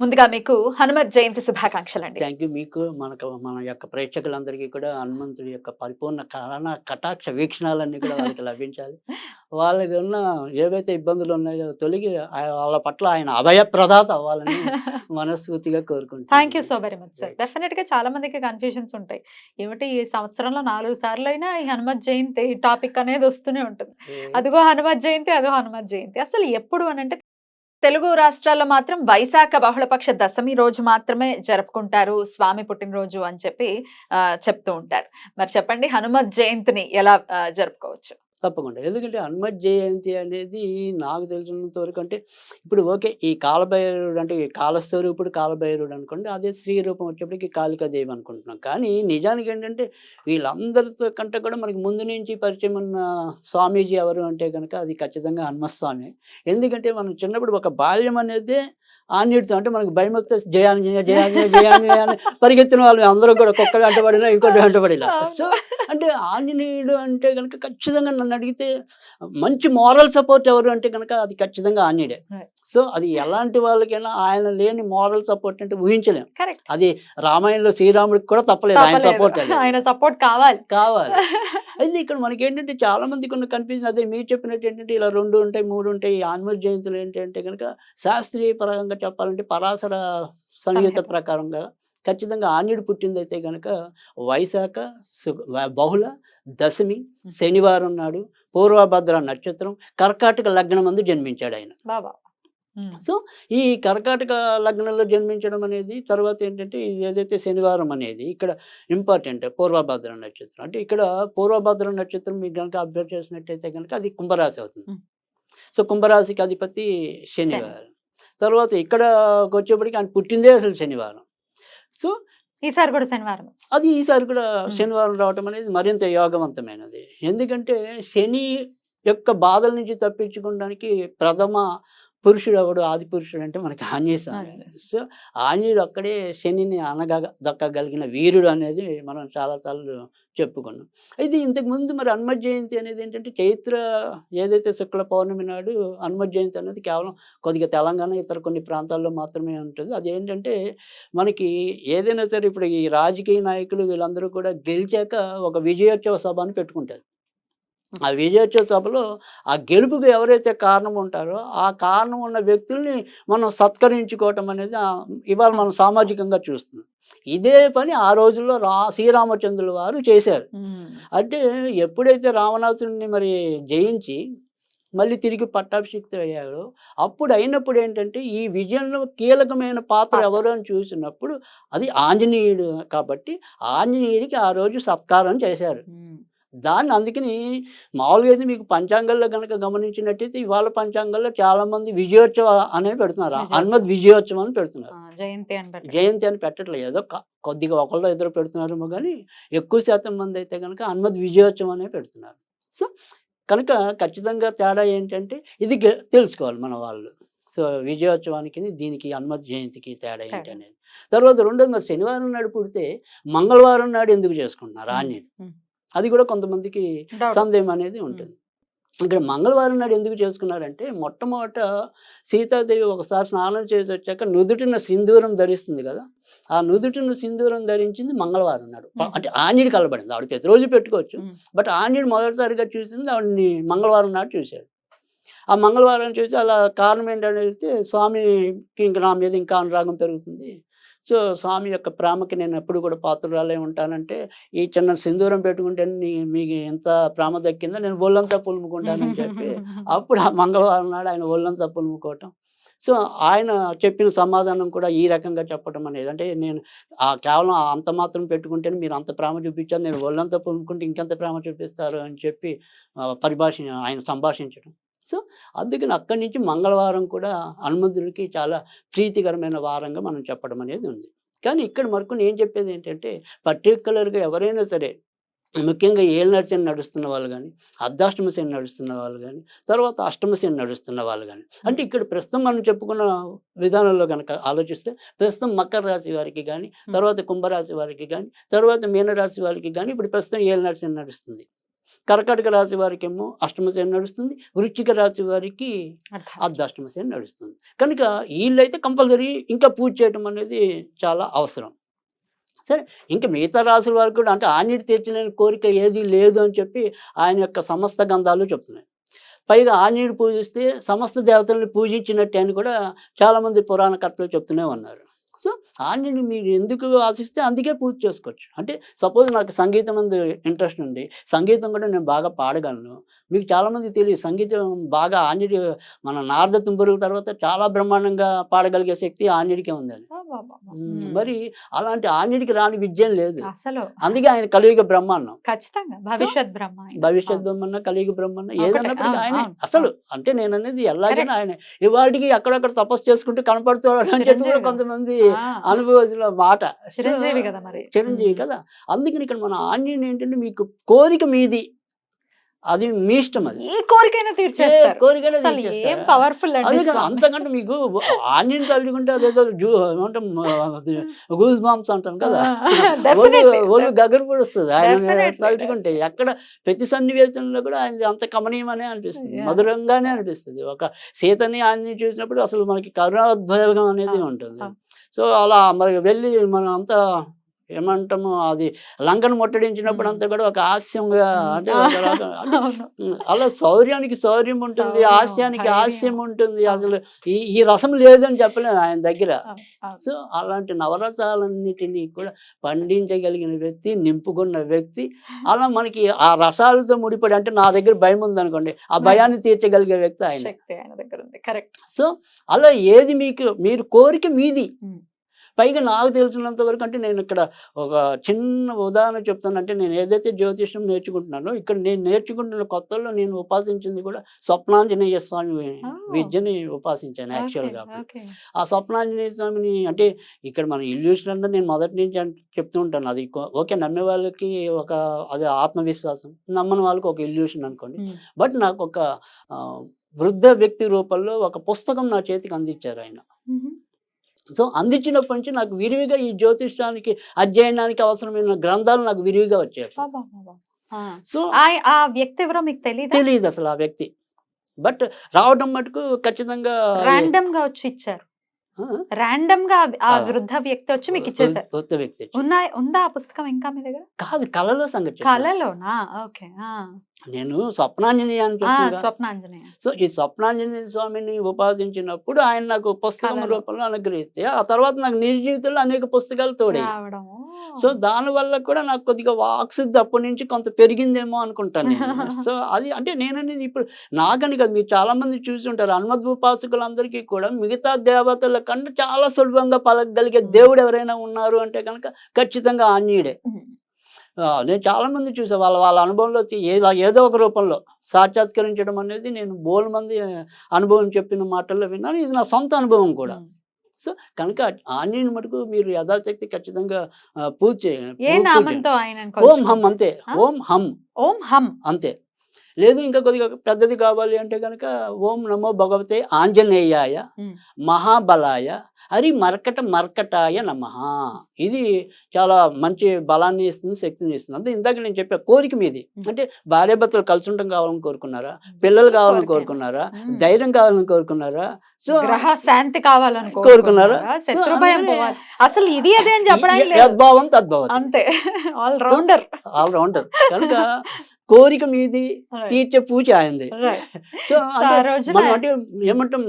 ముందుగా మీకు హనుమత్ జయంతి శుభాకాంక్షలు అండి థ్యాంక్ యూ మీకు మనకు మన యొక్క ప్రేక్షకులందరికీ కూడా హనుమంతుడి యొక్క పరిపూర్ణ కరణ కటాక్ష వీక్షణాలన్నీ కూడా వాళ్ళకి లభించాలి. వాళ్ళకి ఉన్న ఏవైతే ఇబ్బందులు ఉన్నాయో తొలగి వాళ్ళ పట్ల ఆయన అభయ ప్రదాత అవ్వాలని మనస్ఫూర్తిగా కోరుకుంటున్నాను. Thank you so very much sir డెఫినెట్గా చాలా మందికి కన్ఫ్యూజన్స్ ఉంటాయి. ఏమిటి ఈ సంవత్సరంలో నాలుగు సార్లు అయినా ఈ హనుమత్ జయంతి టాపిక్ అనేది వస్తూనే ఉంటుంది. అదిగో హనుమత్ జయంతి అదో హనుమత్ జయంతి. అసలు ఎప్పుడు అని అంటే తెలుగు రాష్ట్రాల్లో మాత్రం వైశాఖ బహుళపక్ష దశమి రోజు మాత్రమే జరుపుకుంటారు స్వామి పుట్టినరోజు అని చెప్పి చెప్తూ ఉంటారు. మరి చెప్పండి హనుమత్ జయంతిని ఎలా జరుపుకోవచ్చు? తప్పకుండా. ఎందుకంటే హనుమత్ జయంతి అనేది నాకు తెలిసినంత వరకు అంటే ఇప్పుడు ఓకే ఈ కాలభైరుడు అంటే ఈ కాలస్వరూపుడు కాలభైరుడు అనుకోండి అదే స్త్రీ రూపం వచ్చేప్పటికి కాళికాదేవి అనుకుంటున్నాం. కానీ నిజానికి ఏంటంటే వీళ్ళందరితో కంటే కూడా మనకి ముందు నుంచి పరిచయం ఉన్న స్వామీజీ ఎవరు అంటే కనుక అది ఖచ్చితంగా హనుమస్వామి ఎందుకంటే మనం చిన్నప్పుడు ఒక బాల్యం అనేది ఆన్యుడితో అంటే మనకు భయం వస్తే జయాన్ని జయాన్ని జయాన్ని అని పరిగెత్తిన వాళ్ళు అందరూ కూడా కుక్క వెంటబడినా ఇంకోటి వెంటబడినా సో అంటే ఆంజనేయుడు అంటే కనుక ఖచ్చితంగా నన్ను అడిగితే మంచి మోరల్ సపోర్ట్ ఎవరు అంటే కనుక అది ఖచ్చితంగా ఆంజనేయుడే. సో అది ఎలాంటి వాళ్ళకైనా ఆయన లేని మోరల్ సపోర్ట్ అంటే ఊహించలేం. కరెక్ట్ అది రామాయణంలో శ్రీరాముడికి కూడా తప్పలేదు ఆయన సపోర్ట్ ఆయన సపోర్ట్ కావాలి. కావాలి. అయితే ఇక్కడ మనకి ఏంటంటే చాలా మందికి ఉన్న కన్ఫ్యూజన్ అదే మీరు చెప్పినట్టు ఏంటంటే ఇలా రెండు ఉంటాయి మూడు ఉంటాయి ఆన్మల్ జయంతులు ఏంటి అంటే కనుక శాస్త్రీయ పరంగా చెప్పాలంటే పరాశర సంయుత సంహిత. ప్రకారంగా ఖచ్చితంగా ఆన్యుడు పుట్టింది అయితే కనుక వైశాఖ బహుళ దశమి శనివారం నాడు పూర్వభద్ర నక్షత్రం కర్కాటక లగ్నం మందు జన్మించాడు ఆయన బాబా సో ఈ కర్కాటక లగ్నంలో జన్మించడం అనేది తర్వాత ఏంటంటే ఇది ఏదైతే శనివారం అనేది ఇక్కడ ఇంపార్టెంట్ పూర్వభద్ర నక్షత్రం. అంటే ఇక్కడ పూర్వభద్ర నక్షత్రం మీరు కనుక అబ్జర్వ్ చేసినట్టయితే కనుక అది కుంభరాశి అవుతుంది. సో కుంభరాశికి అధిపతి శనివారం. తర్వాత ఇక్కడ వచ్చేప్పటికి ఆయన పుట్టిందే అసలు శనివారం. సో ఈసారి కూడా శనివారం. అది ఈసారి కూడా. శనివారం రావటం అనేది మరింత యోగవంతమైనది. ఎందుకంటే శని యొక్క బాధల నుంచి తప్పించుకోవడానికి ప్రథమ పురుషుడు ఎవడు ఆది పురుషుడు అంటే మనకి ఆంజనేయ స్వామి. సో ఆంజనేయుడు అక్కడే శనిని అనగా దక్కగలిగిన వీరుడు అనేది మనం చాలా సార్లు చెప్పుకున్నాం. అయితే ఇంతకు ముందు మరి హనుమత్ జయంతి అనేది ఏంటంటే చైత్ర ఏదైతే శుక్ల పౌర్ణమి నాడు హనుమత్ జయంతి అనేది కేవలం కొద్దిగా తెలంగాణ ఇతర కొన్ని ప్రాంతాల్లో మాత్రమే ఉంటుంది. అదేంటంటే మనకి ఏదైనా సరే ఇప్పుడు ఈ రాజకీయ నాయకులు వీళ్ళందరూ కూడా గెలిచాక ఒక విజయోత్సవ సభ అని పెట్టుకుంటారు. ఆ విజయోత్సవ సభలో ఆ గెలుపుకు ఎవరైతే కారణం ఉంటారో ఆ కారణం ఉన్న వ్యక్తుల్ని మనం సత్కరించుకోవటం అనేది ఇవాళ మనం సామాజికంగా చూస్తున్నాం. ఇదే పని ఆ రోజుల్లో రా శ్రీరామచంద్రుల వారు చేశారు. అంటే ఎప్పుడైతే రావణాసురుడిని మరి జయించి మళ్ళీ తిరిగి పట్టాభిషిక్తుడు అయ్యాడో అప్పుడు అయినప్పుడు ఏంటంటే ఈ విజయంలో కీలకమైన పాత్ర. ఎవరు అని చూసినప్పుడు అది ఆంజనేయుడు కాబట్టి ఆంజనేయుడికి ఆ రోజు సత్కారం చేశారు. దాన్ని అందుకని మామూలుగా అయితే మీకు పంచాంగాల్లో కనుక గమనించినట్టయితే ఇవాళ పంచాంగాల్లో చాలా మంది విజయోత్సవ అనే పెడుతున్నారు. హనుమత్ విజయోత్సవం అని పెడుతున్నారు. జయంతి అని జయంతి అని పెట్టట్లేదు. ఏదో కొద్దిగా ఒకళ్ళు ఇద్దరు పెడుతున్నారేమో కానీ ఎక్కువ శాతం మంది అయితే కనుక హనుమత్ విజయోత్సవం అనే పెడుతున్నారు. సో కనుక ఖచ్చితంగా తేడా ఏంటంటే ఇది తెలుసుకోవాలి మన వాళ్ళు. సో విజయోత్సవానికి దీనికి హనుమత్ జయంతికి తేడా ఏంటి. అనేది తర్వాత రెండోది మరి శనివారం నాడు పుడితే మంగళవారం నాడు ఎందుకు చేసుకుంటున్నారు? ఆంజనేయుడు మ్మ్. అది కూడా కొంతమందికి. సందేహం అనేది ఉంటుంది. ఇక్కడ మంగళవారం నాడు ఎందుకు చేసుకున్నారంటే మొట్టమొదట సీతాదేవి ఒకసారి స్నానం చేసి వచ్చాక నుదుటిన సింధూరం ధరిస్తుంది కదా ఆ నుదుటిన సింధూరం ధరించింది మంగళవారం నాడు. అంటే ఆంజనేయుడు కలబడింది ఆవిడ ప్రతిరోజు పెట్టుకోవచ్చు. బట్ ఆంజనేయుడు మొదటిసారిగా చూసింది ఆవిడని మంగళవారం నాడు చూశాడు. ఆ మంగళవారం చూసి అలా కారణం ఏంటని అడిగితే స్వామికి ఇంక నా మీద ఇంకా అనురాగం పెరుగుతుంది. సో స్వామి యొక్క ప్రేమకి నేను ఎప్పుడు కూడా పాత్రరాలే ఉంటానంటే ఈ చిన్న సింధూరం పెట్టుకుంటే మీకు ఎంత ప్రేమ దక్కిందో నేను ఒళ్ళంతా పులుముకుంటానని చెప్పి అప్పుడు ఆ మంగళవారం నాడు ఆయన ఒళ్ళంతా పులుముకోవటం. సో ఆయన చెప్పిన సమాధానం కూడా ఈ రకంగా చెప్పడం అనేది. అంటే నేను ఆ కేవలం అంత మాత్రం పెట్టుకుంటేనే మీరు అంత ప్రేమ చూపించారు నేను ఒళ్ళంతా పులుముకుంటే ఇంకెంత ప్రేమ చూపిస్తారు అని చెప్పి పరిభాష ఆయన సంభాషించడం సో అందుకని అక్కడి నుంచి మంగళవారం కూడా హనుమంతుడికి చాలా ప్రీతికరమైన వారంగా మనం చెప్పడం అనేది ఉంది. కానీ ఇక్కడ మరకు నేను చెప్పేది ఏంటంటే పర్టికులర్గా ఎవరైనా సరే ముఖ్యంగా ఏళ్ళ నడిచని నడుస్తున్న వాళ్ళు కానీ అర్ధాష్టమ శని నడుస్తున్న వాళ్ళు కానీ తర్వాత అష్టమ శని నడుస్తున్న వాళ్ళు కానీ అంటే ఇక్కడ ప్రస్తుతం మనం చెప్పుకున్న విధానంలో కనుక ఆలోచిస్తే ప్రస్తుతం మకర రాశి వారికి కానీ తర్వాత కుంభరాశి వారికి కానీ తర్వాత మీనరాశి వారికి కానీ ఇప్పుడు ప్రస్తుతం ఏళ్ళ నడిచని నడుస్తుంది. కర్కాటక రాశి వారికి ఏమో అష్టమ శని నడుస్తుంది వృశ్చిక రాశి వారికి అర్థం. అర్ధాష్టమ శని నడుస్తుంది. కనుక వీళ్ళైతే కంపల్సరీ ఇంకా పూజ చేయడం అనేది చాలా అవసరం. సరే ఇంకా మిగతా రాసుల వారికి కూడా అంటే ఆనీటి తీర్చలేని కోరిక ఏది లేదు అని చెప్పి ఆయన యొక్క సమస్త గంధాలు చెప్తున్నాయి. పైగా ఆనీడు పూజిస్తే సమస్త దేవతల్ని పూజించినట్టే అని కూడా చాలామంది పురాణకర్తలు చెప్తూనే ఉన్నారు. సో ఆయనని మీరు ఎందుకు ఆశిస్తే అందుకే పూజ చేసుకోవచ్చు. అంటే సపోజ్ నాకు సంగీతం అందు ఇంట్రెస్ట్ ఉంది. సంగీతం కూడా నేను బాగా పాడగలను. మీకు చాలామంది తెలియదు సంగీతం బాగా ఆంజనేయ మన నారద తుంబురుల తర్వాత చాలా బ్రహ్మాండంగా పాడగలిగే శక్తి ఆంజనేయకే ఉందని మరి అలాంటి ఆంజనేయుడికి రాని విద్యం లేదు. అసలు. అందుకే ఆయన కలియుగ బ్రహ్మాండం. ఖచ్చితంగా. భవిష్యత్ బ్రహ్మ. భవిష్యత్. బ్రహ్మన్న కలియుగ బ్రహ్మన్న అవును, ఆయనే. అసలు. అంటే నేను అనేది ఎలాగైనా ఆయనే. ఇవాటికి అక్కడక్కడ తపస్సు చేసుకుంటూ కనపడుతున్నారు అని చెప్పి కూడా. కొంతమంది అనుభవజుల మాట. చిరంజీవి కదా మరి. చిరంజీవి. కదా. అందుకని ఇక్కడ మన ఆంజనేయుడు ఏంటంటే మీకు కోరిక మీది. అది మీ ఇష్టం అది ఏ కోరికైనా తీర్చేస్తారు కోరికైనా ఏం? పవర్ఫుల్ అదే. అంతకంటే మీకు ఆనియన్ తలుచుకుంటే అదేదో జూ ఏమంటాం గూస్ బాంబ్స్ అంటాం కదా ఆ, ఒళ్ళు గగరు పడుస్తుంది ఆయన Definitely. తలుచుకుంటే ఎక్కడ ప్రతి సన్నివేశంలో కూడా ఆయన అంత కమనీయమనే అనిపిస్తుంది. మధురంగానే అనిపిస్తుంది ఒక సీతని ఆయన చూసినప్పుడు అసలు మనకి కరుణోద్వేగం అనేది Ah, ఉంటుంది ah. సో అలా మరి వెళ్ళి మనం అంతా ఏమంటాము అది లంకను ముట్టడించినప్పుడు. అంతా కూడా ఒక హాస్యంగా అంటే అలా శౌర్యానికి శౌర్యం ఉంటుంది హాస్యానికి. హాస్యం ఉంటుంది. అసలు ఈ ఈ రసం లేదని చెప్పలేము ఆయన దగ్గర. సో అలాంటి నవరసాలన్నిటినీ కూడా పండించగలిగిన వ్యక్తి నింపుకున్న వ్యక్తి అలా మనకి ఆ రసాలతో ముడిపడి అంటే నా దగ్గర భయం ఉందనుకోండి ఆ భయాన్ని తీర్చగలిగే వ్యక్తి ఆయన శక్తి ఆయన దగ్గర ఉంది కరెక్ట్ సో అలా ఏది మీకు మీరు కోరిక మీది. పైగా నాకు తెలిసినంత వరకు అంటే నేను ఇక్కడ ఒక చిన్న ఉదాహరణ చెప్తాను అంటే నేను ఏదైతే జ్యోతిష్యం నేర్చుకుంటున్నానో ఇక్కడ నేను నేర్చుకుంటున్న కొత్తలో నేను ఉపాసించింది కూడా స్వప్నాంజనేయ స్వామి. విద్యని ఉపాసించాను యాక్చువల్గా. ఆ స్వప్నాంజనేయ స్వామిని అంటే ఇక్కడ మన ఇల్యూషన్ అంటే నేను మొదటి నుంచి చెప్తూ ఉంటాను అది ఓకే నమ్మే వాళ్ళకి ఒక అది ఆత్మవిశ్వాసం నమ్మని వాళ్ళకి ఒక ఇల్యూషన్ అనుకోండి. బట్ నాకు ఒక వృద్ధ వ్యక్తి రూపంలో ఒక పుస్తకం నా చేతికి అందించారు ఆయన. సో అందించినప్పటి నుంచి నాకు విరివిగా ఈ జ్యోతిష్యానికి అధ్యయనానికి అవసరమైన గ్రంథాలు నాకు విరివిగా వచ్చాయి. సో ఆ- వ్యక్తి ఎవరో మీకు తెలియదా తెలియదు అసలు ఆ వ్యక్తి. బట్ రావడం మటుకు ఖచ్చితంగా ర్యాండమ్గా వచ్చి ఇచ్చారు. ర్యాండమ్గా ఆ. వృద్ధ వ్యక్తి వచ్చి మీకు ఇచ్చేసారు కొత్త వ్యక్తి ఉన్నా ఉందా ఆ పుస్తకం ఇంకా మీ దగ్గర? కాదు కళలో సంగతి. కళలోనా? ఓకే. నేను స్వప్నాంజనేయ స్వప్నాంజనేయ. సో ఈ స్వప్నాంజనేయ స్వామిని ఉపాసించినప్పుడు ఆయన నాకు పుస్తకం. రూపంలో అనుగ్రహిస్తే ఆ తర్వాత నాకు నిజ జీవితంలో అనేక పుస్తకాలు రావడం సో దాని వల్ల కూడా నాకు కొద్దిగా వాక్సిద్ధి అప్పటి నుంచి కొంత పెరిగిందేమో అనుకుంటాను నేను. సో అది అంటే నేననేది ఇప్పుడు నాకని కదా మీరు చాలా మంది చూసి ఉంటారు. హనుమద్ ఉపాసకులందరికీ కూడా మిగతా దేవతల కంటే చాలా సులభంగా పలకగలిగే. దేవుడు ఎవరైనా ఉన్నారు అంటే కనుక ఖచ్చితంగా ఆంజనేయుడే. నేను చాలా మంది చూసా. వాళ్ళ వాళ్ళ అనుభవంలో ఏదో ఏదో ఒక రూపంలో సాక్షాత్కరించడం అనేది నేను బోల్ మంది అనుభవం చెప్పిన మాటల్లో విన్నాను. ఇది నా సొంత అనుభవం కూడా. సో కనుక ఆంజనేయుని మటుకు మీరు యథాశక్తి ఖచ్చితంగా పూజ చేయండి ఓం హం అంతే? ఓం హం. ఓం హం. అంతే. లేదు ఇంకా కొద్దిగా పెద్దది కావాలి అంటే కనుక ఓం నమో భగవతే ఆంజనేయాయ. మహాబలాయ హరి మర్కట మర్కటాయ నమ. ఇది చాలా మంచి బలాన్ని ఇస్తుంది శక్తిని ఇస్తుంది. అంటే ఇందాక నేను చెప్పా కోరిక మీది. అంటే భార్యాభర్తలు కలిసి ఉండడం కావాలని కోరుకున్నారా? పిల్లలు కావాలని కోరిక. కోరుకున్నారా. ధైర్యం కావాలని కోరుకున్నారా? సో గ్రహ శాంతి కావాలని కోరుకున్నారా? అసలు ఇది అదే అని చెప్పడానికి లేదు. యద్భావం తద్భవతి అంతే. ఆల్ రౌండర్ ఆల్రౌండర్ కనుక కోరిక మీది తీర్చే పూజ అయింది సో అంటే మనం ఏమంటాం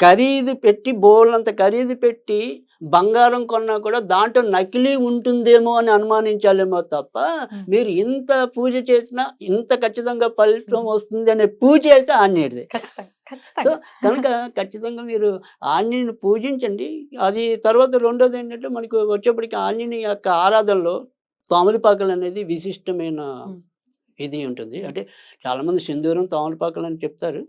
ఖరీదు పెట్టి బోళ్ళంత ఖరీదు పెట్టి బంగారం కొన్నా కూడా దాంట్లో నకిలీ ఉంటుందేమో అని అనుమానించాలేమో తప్ప ఉమ్. మీరు ఇంత పూజ చేసినా ఇంత ఖచ్చితంగా ఫలితం వస్తుంది అనే పూజ అయితే ఆంజనేయుడిది సో కనుక ఖచ్చితంగా మీరు ఆంజనేయుని పూజించండి. అది తర్వాత రెండోది ఏంటంటే మనకు వచ్చేప్పటికి ఆంజనేయ యొక్క ఆరాధనలో తామలపాకలు అనేది విశిష్టమైన ఉమ్. ఇది ఉంటుంది. అంటే చాలామంది సింధూరం తామలపాకలు అని చెప్తారు.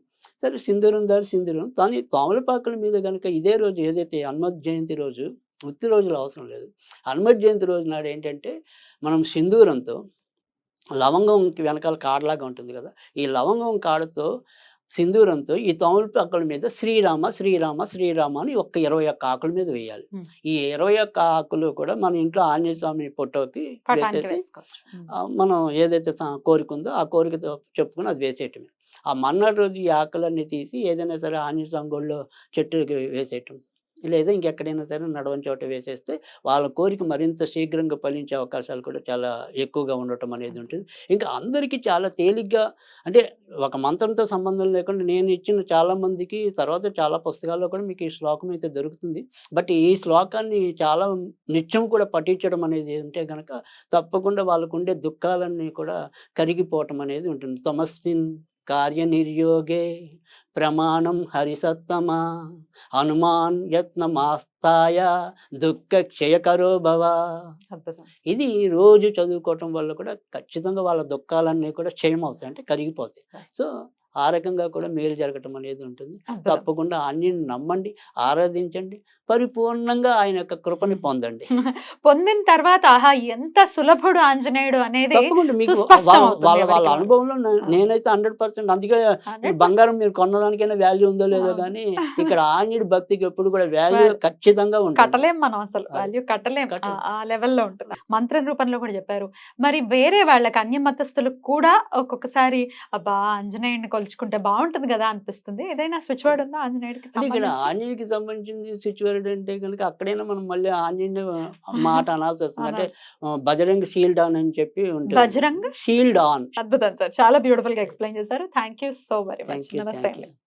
సరే సింధూరం దారి సింధూరం. కానీ తామలపాకల మీద కనుక ఇదే రోజు ఏదైతే హనుమత్ జయంతి రోజు ఉత్తి రోజులు అవసరం లేదు. హనుమత్ జయంతి రోజు నాడు ఏంటంటే మనం సింధూరంతో లవంగంకి వెనకాల కాడలాగా ఉంటుంది కదా. ఈ లవంగం కాడతో సింధూరంతో ఈ తమలపాకు ఆకుల మీద శ్రీరామ శ్రీరామ శ్రీరామ అని ఒక్క ఇరవై ఒక్క ఆకుల మీద వేయాలి. ఈ ఇరవై ఒక్క ఆకులు కూడా మన ఇంట్లో ఆంజనేయ స్వామి ఫోటోకి పటానికి వేసేసి మనం ఏదైతే కోరిక ఉందో ఆ కోరికతో చెప్పుకొని అది వేసేయటమే. ఆ మన్నాడు రోజు ఈ ఆకులన్నీ తీసి ఏదైనా సరే ఆంజనేయ స్వామి గుళ్ళో చెట్టుకి వేసేయటం. లేదా ఇంకెక్కడైనా సరే నడవని చోట వేసేస్తే వాళ్ళ కోరిక మరింత శీఘ్రంగా ఫలించే అవకాశాలు కూడా చాలా ఎక్కువగా ఉండటం అనేది ఉంటుంది. ఇంకా అందరికీ చాలా తేలిగ్గా అంటే ఒక మంత్రంతో సంబంధం లేకుండా నేను ఇచ్చిన చాలా మందికి తర్వాత చాలా పుస్తకాల్లో కూడా మీకు ఈ శ్లోకం అయితే దొరుకుతుంది. బట్ ఈ శ్లోకాన్ని చాలా నిత్యం కూడా పఠించడం అనేది ఉంటే కనుక తప్పకుండా వాళ్ళకు ఉండే దుఃఖాలన్నీ కూడా కరిగిపోవటం అనేది ఉంటుంది. తమస్మిన్ కార్యనిర్యోగే ప్రమాణం హరిసత్తమా? హనుమాన్ యత్నమాస్తాయ దుఃఖ క్షయకరో భవ ఇది రోజు చదువుకోవటం వల్ల కూడా ఖచ్చితంగా వాళ్ళ దుఃఖాలన్నీ కూడా క్షయం అవుతాయి అంటే కరిగిపోతాయి. సో ఆ రకంగా కూడా మేలు జరగటం అనేది ఉంటుంది తప్పకుండా అన్నిని నమ్మండి ఆరాధించండి పరిపూర్ణంగా ఆయన యొక్క కృపని పొందండి పొందిన తర్వాత ఆహా ఎంత సులభుడు ఆంజనేయుడు అనేది మీకు వాళ్ళ వాళ్ళ అనుభవంలో. నేనైతే హండ్రెడ్ పర్సెంట్ అందుకే ఈ 100% బంగారం మీరు కొన్నదానికైనా వాల్యూ ఉందో లేదో. కానీ ఇక్కడ ఆంజనేయుడి భక్తికి ఎప్పుడు కూడా వాల్యూ. ఖచ్చితంగా ఉంటుంది కట్టలేం మనం అసలు. వాల్యూ కట్టలేం ఆ- కట్టలేం. ఆ లెవెల్లో ఉంటుంది మంత్రం రూపంలో కూడా చెప్పారు మరి వేరే వాళ్ళకి అన్య మతస్థులకు కూడా ఒక్కొక్కసారి అబ్బా ఆంజనేయుడిని కొలుచుకుంటే బాగుంటుంది కదా అనిపిస్తుంది. ఏదైనా స్విచ్ వర్డ్ ఉందా ఆంజనేయుడికి ఇక్కడ సంబంధించి? ఆంజనేయుడికి సంబంధించింది సిచ్యువేషన్ అంటే కనుక అక్కడైనా మనం మళ్ళీ ఆంజనేయ మాట అనాల్సి వస్తుంది. అంటే బజరంగ్ షీల్డ్ ఆన్ అని చెప్పి ఉంటుంది. బజరంగ్? Shield on. అద్భుతం సార్. చాలా బ్యూటిఫుల్గా ఎక్స్ప్లెయిన్ చేశారు. Thank you so very much. నమస్తే